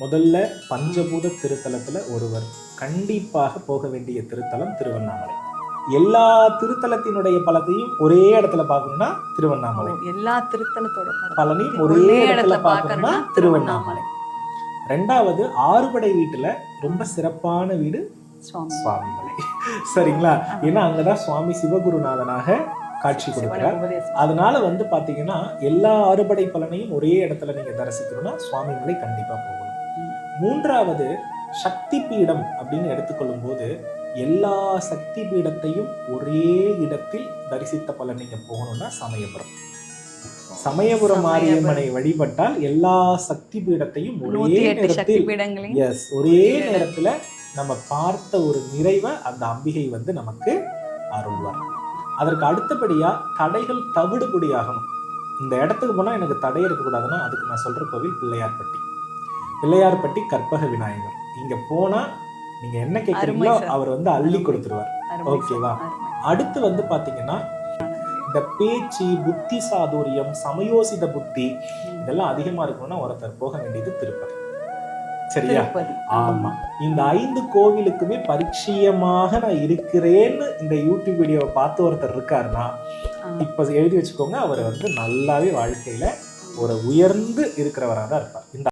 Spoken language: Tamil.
முதல்ல பஞ்சபூத திருத்தலத்துல ஒருவர் கண்டிப்பாக போக வேண்டிய திருத்தலம் திருவண்ணாமலை எல்லா திருத்தலத்தினுடைய பலத்தையும் ஒரே இடத்துல பார்க்கணும்னா திருவண்ணாமலை எல்லா திருத்தலத்தோட. பழனி ஒரே இடத்துல பார்க்கணும்னா திருவண்ணாமலை ரெண்டாவது ஆறுபடை வீட்டுல ரொம்ப சிறப்பான வீடு சுவாமி சுவாமிமலை சரிங்களா ஏன்னா அங்கதான் சுவாமி சிவகுருநாதனாக காட்சி கொடுக்கிறார். அதனால வந்து பாத்தீங்கன்னா எல்லா அறுபடை பலனையும் ஒரே இடத்துல நீங்க தரிசிக்கணும்னா சுவாமிமலை கண்டிப்பா போகணும். மூன்றாவது சக்தி பீடம் அப்படின்னு எடுத்துக்கொள்ளும் போது எல்லா சக்தி பீடத்தையும் ஒரே இடத்தில் தரிசித்த பலன் நீங்க போகணும்னா சமயபுரம். சமயபுரம் மாரியம்மனை வழிபட்டால் எல்லா சக்தி பீடத்தையும் ஒரே நேரத்தில் எஸ் ஒரே நேரத்துல நம்ம பார்த்த ஒரு நிறைவை அந்த அம்பிகை வந்து நமக்கு அருள்வார். அதற்கு அடுத்தபடியா தடைகள் தவிடுபடியாகணும். இந்த இடத்துக்கு போனா எனக்கு தடை இருக்கக்கூடாதுன்னா அதுக்கு நான் சொல்ற கோவில் பிள்ளையார்பட்டி. பிள்ளையார்பட்டி கற்பக விநாயகர். இங்க போனா நீங்க என்ன கேட்குறீங்களோ. அவர் வந்து அள்ளி கொடுத்துருவார். ஓகேவா? அடுத்து வந்து பாத்தீங்கன்னா இந்த பேச்சு புத்தி சாதுரியம் சமயோசித புத்தி இதெல்லாம் அதிகமா இருக்கணும்னா ஒருத்தர் போக வேண்டியது திருப்பதி. சரியா? ஆமா. இந்த ஐந்து கோவிலுக்குமே பரிச்சயமாக நான் இருக்கிறேன்னு இந்த யூடியூப் வீடியோவை பார்த்து ஒருத்தர் இருக்காருன்னா. இப்ப எழுதி வச்சுக்கோங்க அவர் வந்து நல்லாவே வாழ்க்கையில ஒரு உயர்ந்து இருக்கிறவராக தான் இருப்பார். இந்த